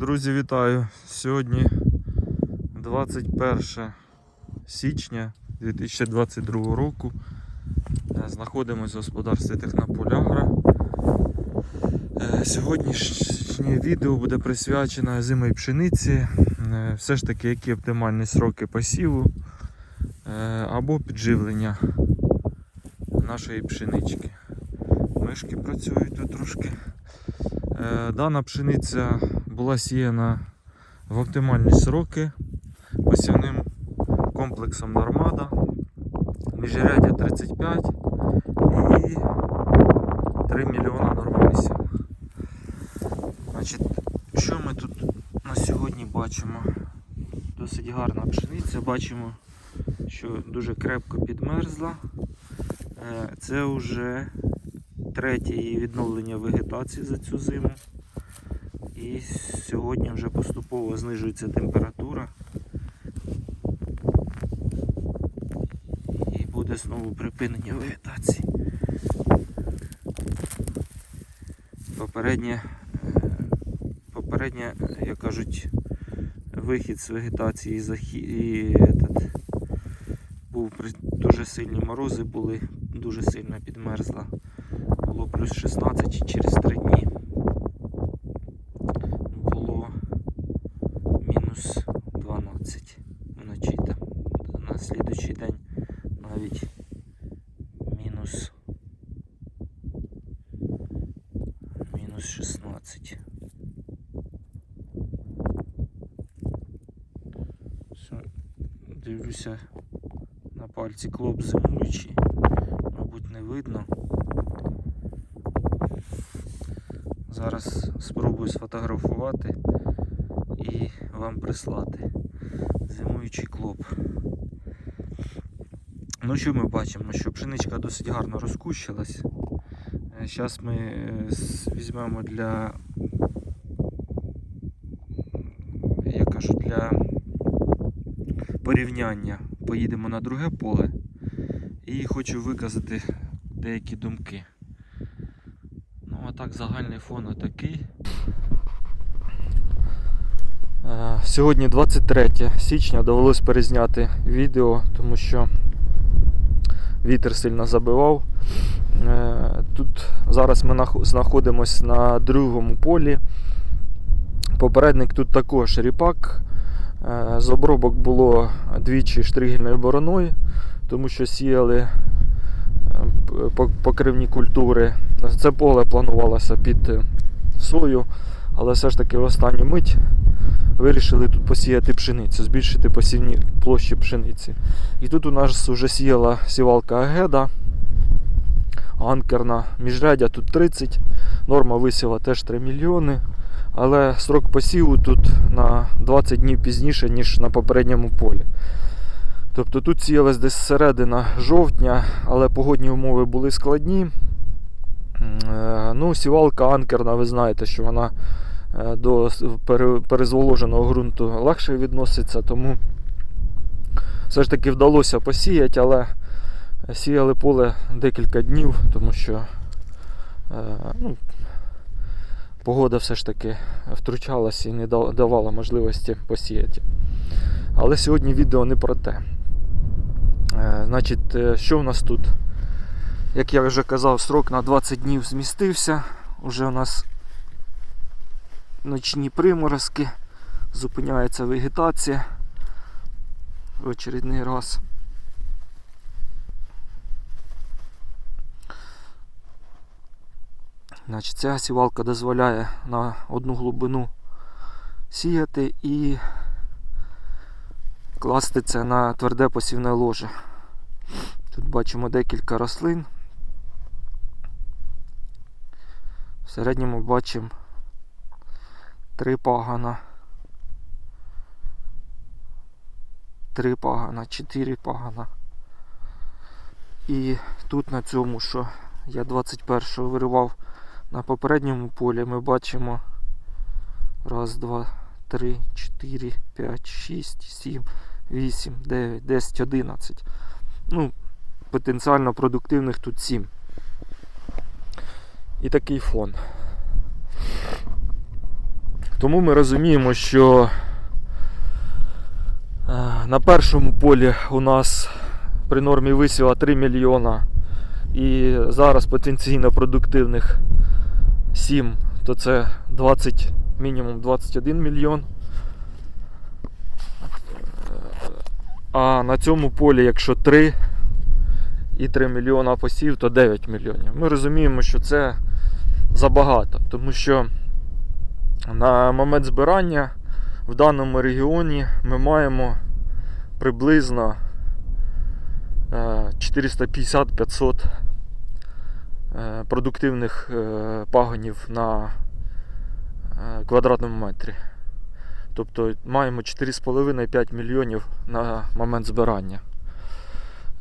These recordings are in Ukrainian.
Друзі, вітаю! Сьогодні 21 січня 2022 року. Е, Знаходимося в господарстві Технополягра. Е, Сьогоднішнє відео буде присвячено зимій пшениці. Е, Все ж таки, які оптимальні сроки посіву або підживлення нашої пшенички. Мишки працюють тут трошки. Дана пшениця була сіяна в оптимальні сроки посівним комплексом Нормада, міжряддя 35 і 3 мільйона нормалісів. Значить, що ми тут на сьогодні бачимо? Досить гарна пшениця. Бачимо, що дуже крепко підмерзла. Е, Це вже третє її відновлення вегетації за цю зиму. І сьогодні вже поступово знижується температура. І буде знову припинення вегетації. Попереднє, е, попереднє, як кажуть, вихід з вегетації і этот, був дуже сильні морози були, дуже сильно підмерзла. Було плюс 16 через 3 дні було мінус 12 вночі там. На слідуючий день навіть мінус мінус 16. Все, дивлюся на пальці клоп зимуючий, мабуть, не видно. Зараз спробую сфотографувати і вам прислати зимуючий клоп. Ну що ми бачимо? Що пшеничка досить гарно розкущилась. Зараз ми е, візьмемо для, я кажу, для порівняння. Поїдемо на друге поле і хочу виказати деякі думки. Ну, а так загальний фон отакий. Е, Сьогодні 23 січня довелось перезняти відео, тому що вітер сильно забивав. Е, Тут зараз ми знаходимося на другому полі. Попередник тут також ріпак. Е, З обробок було двічі штригельною бороною, тому що сіяли е, покривні культури. Це поле планувалося під е, сою, але все ж таки в останню мить вирішили тут посіяти пшеницю, збільшити посівні площі пшениці. І тут у нас вже сіяла сівалка Агеда, анкерна міжрядя тут 30, норма висіва теж 3 мільйони. Але срок посіву тут на 20 днів пізніше, ніж на попередньому полі. Тобто тут сіялась десь середина жовтня, але погодні умови були складні. Е, Ну, сівалка анкерна, ви знаєте, що вона е, до перезволоженого ґрунту легше відноситься, тому все ж таки вдалося посіяти, але сіяли поле декілька днів, тому що е, ну, погода все ж таки втручалася і не давала можливості посіяти. Але сьогодні відео не про те. Е, Значить, е, що в нас тут? Як я вже казав, срок на 20 днів змістився. Уже у нас ночні приморозки, зупиняється вегетація в очередний раз. Значить, ця сівалка дозволяє на одну глибину сіяти і класти це на тверде посівне ложе. Тут бачимо декілька рослин. В середньому бачимо три пагана. Три пагана, чотири пагана. І тут на цьому, що я 21-го виривав на попередньому полі, ми бачимо раз, два, три, чотири, п'ять, шість, сім, вісім, дев'ять, десять, одинадцять. Ну, потенціально продуктивних тут 7. І такий фон. Тому ми розуміємо, що е, на першому полі у нас при нормі висіва 3 мільйона і зараз потенційно продуктивних 7, то це 20, мінімум 21 мільйон. А на цьому полі, якщо 3 і 3 мільйона посів, то 9 мільйонів. Ми розуміємо, що це забагато, тому що на момент збирання в даному регіоні ми маємо приблизно е, 450-500 е, продуктивних е, пагонів на е, квадратному метрі. Тобто маємо 4,5-5 мільйонів на момент збирання.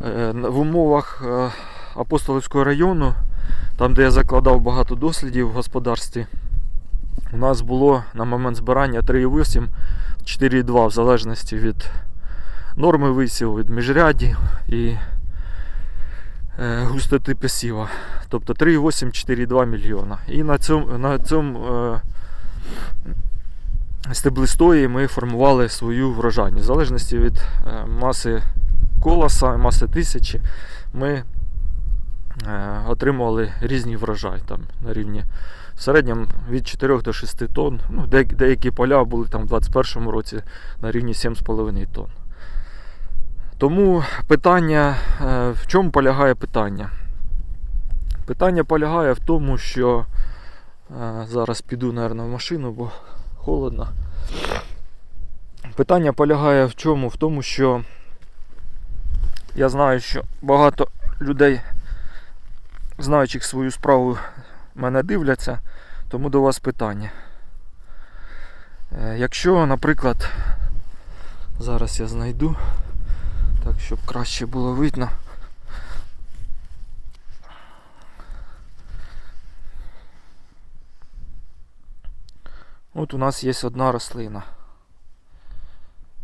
Е, В умовах е, Апостолівського району, там де я закладав багато дослідів в господарстві, у нас було на момент збирання 3,8, 4,2 в залежності від норми висіву, від міжряді і е, густоти посіва. Тобто 3,8, 4,2 мільйона. І на цьому, на цьому е, стеблистої ми формували свою врожайність. В залежності від е, маси колоса, маси тисячі, ми е, отримували різні врожай там, на рівні в середньому від 4 до 6 тонн. Ну, деякі поля були там в 2021 році на рівні 7,5 тонн. Тому питання, е, в чому полягає питання? Питання полягає в тому, що е, зараз піду, мабуть, в машину, бо холодно. Питання полягає в чому? В тому, що я знаю, що багато людей, знаючих свою справу, мене дивляться, тому до вас питання. Е, Якщо, наприклад, зараз я знайду, так, щоб краще було видно. От у нас є одна рослина.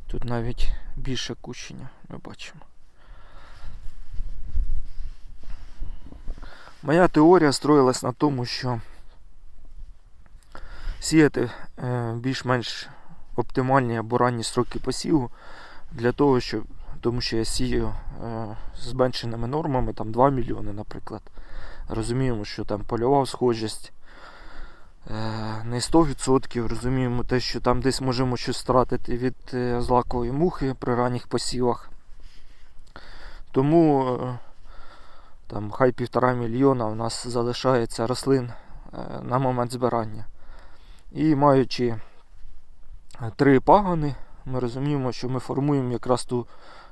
Тут навіть більше кущення ми бачимо. Моя теорія строїлась на тому, що сіяти е, більш-менш оптимальні або ранні строки посіву для того, щоб, тому що я сію е, з зменшеними нормами, там 2 мільйони, наприклад. Розуміємо, що там польова схожість е, не 100%. Розуміємо те, що там десь можемо щось втратити від е, злакової мухи при ранніх посівах. Тому е, там хай півтора мільйона у нас залишається рослин е, на момент збирання. І маючи е, три пагони, ми розуміємо, що ми формуємо якраз ту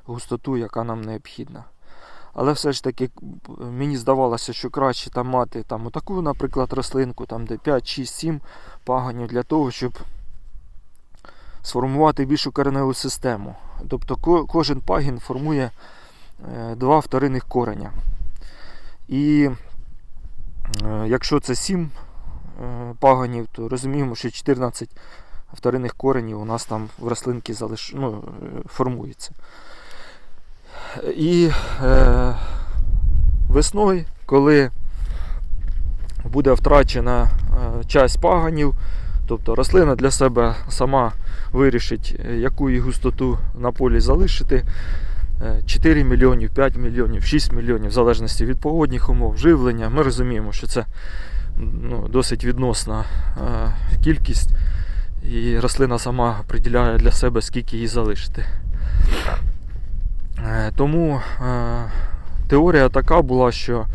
густоту, яка нам необхідна. Але все ж таки мені здавалося, що краще там мати там отаку, наприклад, рослинку, там де 5, 6, 7 пагонів для того, щоб сформувати більшу кореневу систему. Тобто кожен пагін формує е, два вторинних кореня. І е, якщо це 7 е, пагонів, то розуміємо, що 14 вторинних коренів у нас там в рослинці залиш... ну, формується. І е, весною, коли буде втрачена е, часть паганів, тобто рослина для себе сама вирішить, е, яку їй густоту на полі залишити. е, 4 мільйонів, 5 мільйонів, 6 мільйонів, в залежності від погодних умов, живлення. Ми розуміємо, що це ну, досить відносна е, кількість, і рослина сама приділяє для себе, скільки їй залишити. Е, Тому е, теорія така була, що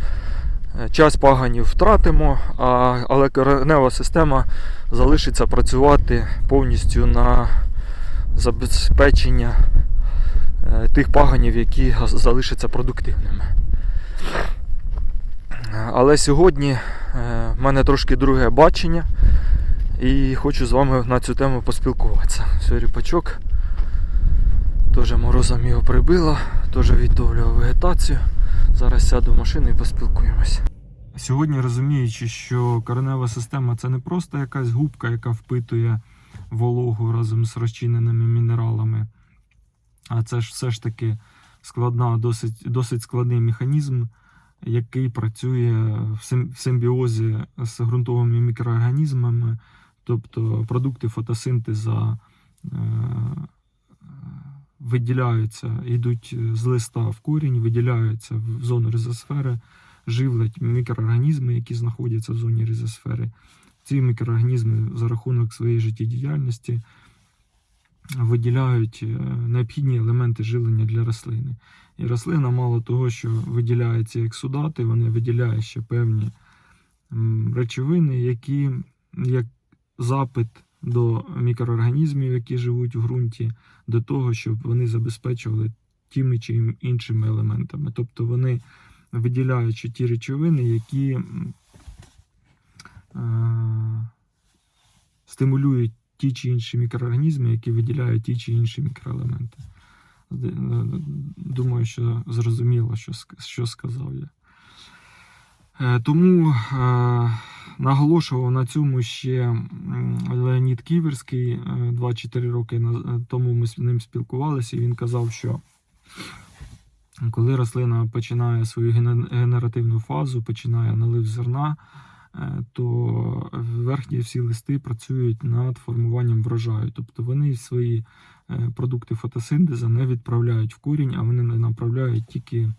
е, часть паганів втратимо, але коренева система залишиться працювати повністю на забезпечення тих паганів, які залишаться продуктивними. Але сьогодні в мене трошки друге бачення, і хочу з вами на цю тему поспілкуватися. Все, ріпачок. Теж морозом його прибило, теж відновлював вегетацію. Зараз сяду в машину і поспілкуємося. Сьогодні розуміючи, що коренева система це не просто якась губка, яка впитує вологу разом з розчиненими мінералами, а це ж все ж таки складна, досить, досить складний механізм, який працює в симбіозі з ґрунтовими мікроорганізмами, тобто продукти фотосинтеза е, виділяються, йдуть з листа в корінь, виділяються в зону ризосфери, живлять мікроорганізми, які знаходяться в зоні ризосфери. Ці мікроорганізми за рахунок своєї життєдіяльності виділяють е, необхідні елементи живлення для рослини. І рослина, мало того, що виділяє ці ексудати, вони виділяє ще певні речовини, які як запит до мікроорганізмів, які живуть в ґрунті, до того, щоб вони забезпечували тими чи іншими елементами. Тобто вони виділяють ще ті речовини, які е, стимулюють ті чи інші мікроорганізми, які виділяють ті чи інші мікроелементи. Думаю, що зрозуміло, що, що сказав я. Е, Тому е, наголошував на цьому ще Леонід Ківерський. е, 2-4 роки на- е, тому ми з ним спілкувалися, і він казав, що коли рослина починає свою генеративну фазу, починає налив зерна, е, то верхні всі листи працюють над формуванням врожаю. Тобто вони свої е, продукти фотосинтезу не відправляють в корінь, а вони направляють тільки е,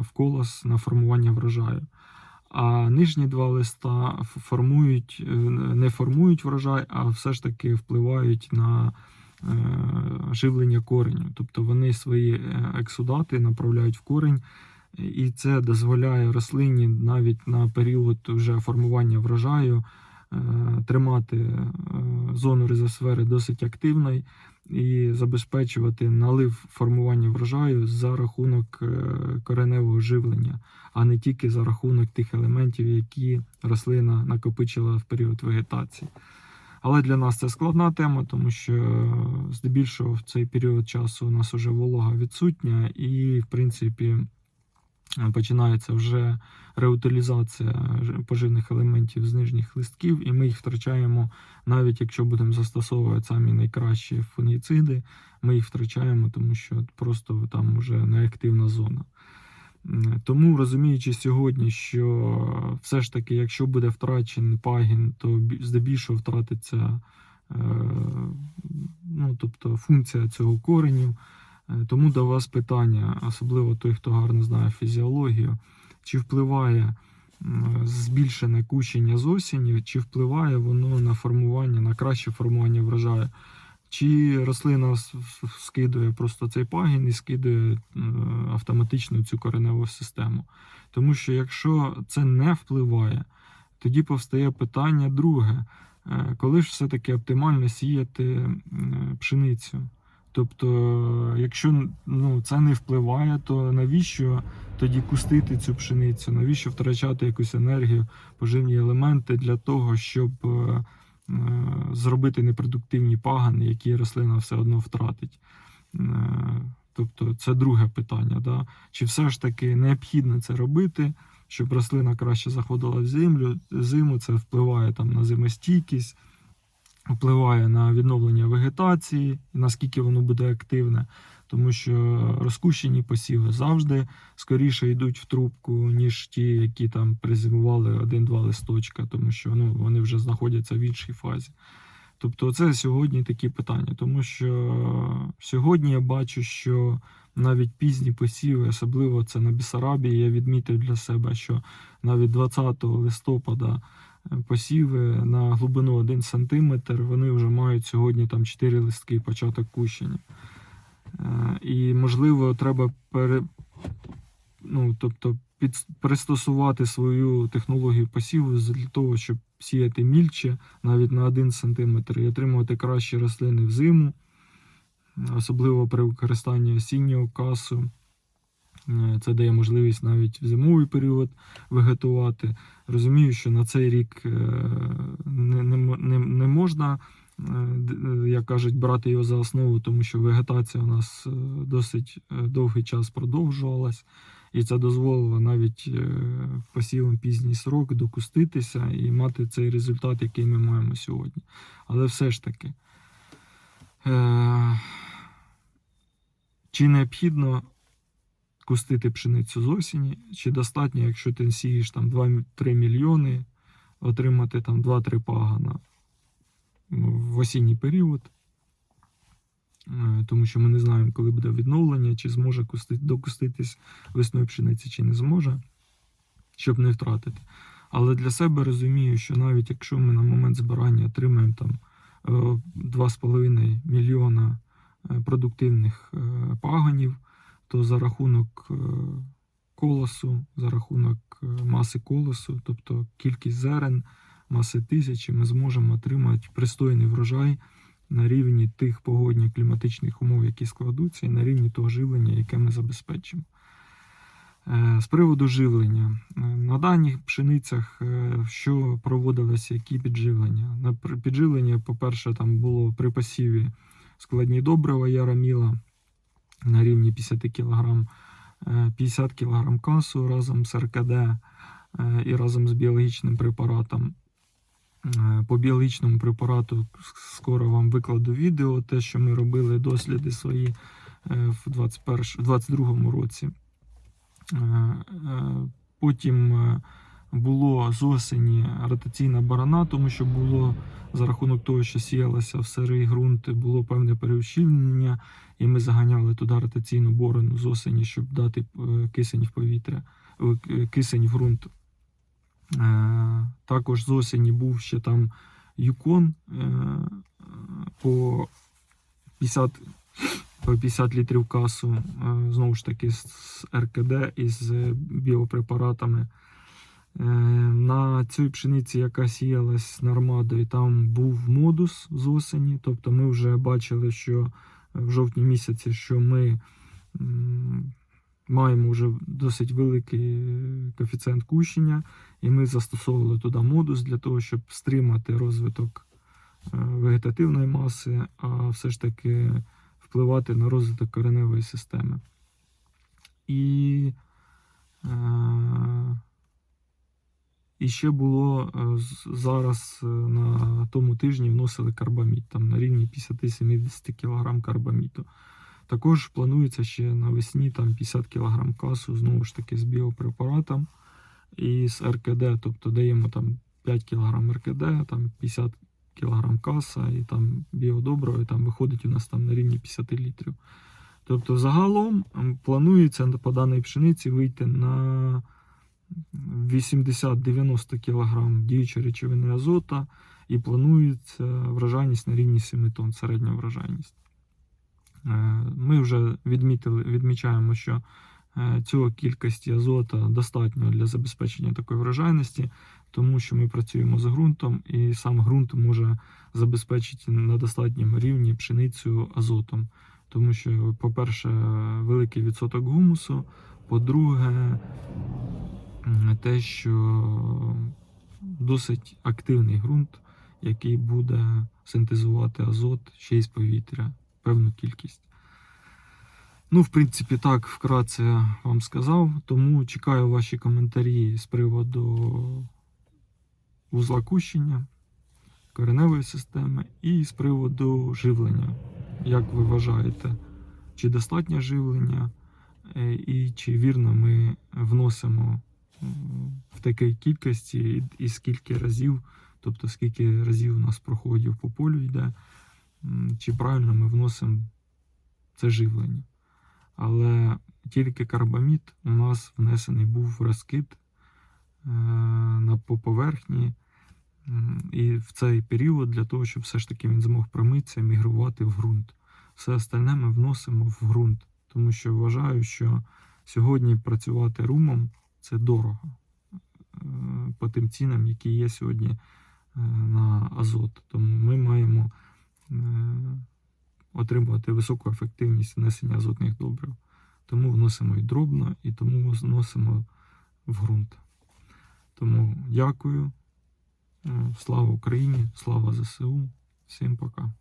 в колос на формування врожаю. А нижні два листа формують, е, не формують врожай, а все ж таки впливають на е, живлення кореню. Тобто вони свої е, ексудати направляють в корінь, і це дозволяє рослині навіть на період вже формування врожаю тримати е, зону ризосфери досить активною і забезпечувати налив формування врожаю за рахунок е, кореневого живлення, а не тільки за рахунок тих елементів, які рослина накопичила в період вегетації. Але для нас це складна тема, тому що е, здебільшого в цей період часу у нас вже волога відсутня, і, в принципі, е, починається вже реутилізація поживних елементів з нижніх листків, і ми їх втрачаємо, навіть якщо будемо застосовувати самі найкращі фунгіциди, ми їх втрачаємо, тому що просто там вже неактивна зона. Тому розуміючи сьогодні, що все ж таки, якщо буде втрачений пагін, то здебільшого втратиться е, ну, тобто функція цього кореню. Е, Тому до вас питання, особливо той, хто гарно знає фізіологію, чи впливає збільшене кущення з осені, чи впливає воно на формування, на краще формування врожаю. Чи рослина скидує просто цей пагін і скидує е, автоматично цю кореневу систему. Тому що якщо це не впливає, тоді повстає питання друге: Е, коли ж все-таки оптимально сіяти пшеницю? Тобто, якщо ну, це не впливає, то навіщо тоді кустити цю пшеницю? Навіщо втрачати якусь енергію, поживні елементи для того, щоб е, е, зробити непродуктивні пагани, які рослина все одно втратить? Е, Тобто, це друге питання. Да? Чи все ж таки необхідно це робити, щоб рослина краще заходила в землю? Зиму це впливає там на зимостійкість, впливає на відновлення вегетації, наскільки воно буде активне, тому що розкущені посіви завжди скоріше йдуть в трубку, ніж ті, які там призимували один-два листочка, тому що ну, вони вже знаходяться в іншій фазі. Тобто, це сьогодні такі питання, тому що сьогодні я бачу, що навіть пізні посіви, особливо це на Бісарабії, я відмітив для себе, що навіть 20 листопада посіви на глибину 1 см, вони вже мають сьогодні там 4 листки, початок кущення. Е, І, можливо, треба пере, ну, тобто, під, пристосувати свою технологію посіву для того, щоб сіяти мільче навіть на 1 см і отримувати кращі рослини взиму, особливо при використанні осіннього касу. Е, Це дає можливість навіть в зимовий період вегетувати. Розумію, що на цей рік е, не, не, не, можна, е, як кажуть, брати його за основу, тому що вегетація у нас досить довгий час продовжувалась, і це дозволило навіть посівом пізній срок докуститися і мати цей результат, який ми маємо сьогодні. Але все ж таки, чи необхідно кустити пшеницю з осені, чи достатньо, якщо ти сієш там 2-3 мільйони, отримати там 2-3 пагана. в осінній період, е, тому що ми не знаємо, коли буде відновлення, чи зможе кусти- докуститись весною пшениці, чи не зможе, щоб не втратити. Але для себе розумію, що навіть якщо ми на момент збирання отримаємо там е, 2,5 мільйона е, продуктивних е, пагонів, то за рахунок е, колосу, за рахунок е, маси колосу, тобто кількість зерен, маси тисячі, ми зможемо отримати пристойний врожай на рівні тих погодних кліматичних умов, які складуться, і на рівні того живлення, яке ми забезпечимо. Е, З приводу живлення. На даних пшеницях, що проводилося, які підживлення? На підживлення, по-перше, там було при посіві складні добрива яраміла на рівні 50 кг, 50 кг касу разом з РКД е, і разом з біологічним препаратом. Е, По біологічному препарату скоро вам викладу відео, те, що ми робили досліди свої е, в 2022 році. Потім було з осені ротаційна барана, тому що було за рахунок того, що сіялося в сирий ґрунт, було певне переущільнення, і ми заганяли туди ротаційну борону з осені, щоб дати е, кисень в повітря, е, кисень в ґрунт. Е, Також з осені був ще там юкон по 50 по 50 літрів касу, знову ж таки, з РКД і з біопрепаратами. Е, На цій пшениці, яка сіялась нормадою, там був модус з осені. Тобто ми вже бачили, що в жовтні місяці, що ми маємо вже досить великий коефіцієнт кущення, і ми застосовували туди модус для того, щоб стримати розвиток е, вегетативної маси, а все ж таки впливати на розвиток кореневої системи. І, е, і ще було е, зараз е, на тому тижні вносили карбамід там на рівні 50-70 кг карбаміту. Також планується ще навесні там 50 кг касу, знову ж таки, з біопрепаратом і з РКД, тобто даємо там 5 кг РКД, там 50 кг каса і там біодоброго, і там виходить у нас там на рівні 50 літрів. Тобто, загалом планується по даній пшениці вийти на 80-90 кг діючої речовини азота, і планується врожайність на рівні 7 тонн, середня врожайність. Е, Ми вже відмітили, відмічаємо, що е, цього кількості азота достатньо для забезпечення такої врожайності, тому що ми працюємо з ґрунтом, і сам ґрунт може забезпечити на достатньому рівні пшеницю азотом. Тому що, по-перше, великий відсоток гумусу, по-друге, те, що досить активний ґрунт, який буде синтезувати азот ще й з повітря, певну кількість. Ну, в принципі, так вкратце вам сказав. Тому чекаю ваші коментарі з приводу вузла кущення, кореневої системи і з приводу живлення. Як ви вважаєте, чи достатнє живлення, е, і чи вірно ми вносимо в такій кількості і, скільки разів, тобто скільки разів у нас проходів по полю йде, чи правильно ми вносимо це живлення. Але тільки карбамід у нас внесений був розкид е, по поверхні. І в цей період для того, щоб все ж таки він змог промитися, мігрувати в ґрунт. Все остальне ми вносимо в ґрунт, тому що вважаю, що сьогодні працювати румом це дорого по тим цінам, які є сьогодні е, на азот. Тому ми маємо е, отримувати високу ефективність внесення азотних добрив. Тому вносимо і дробно, і тому вносимо в ґрунт. Тому дякую. Е, Слава Україні, слава ЗСУ. Всім пока.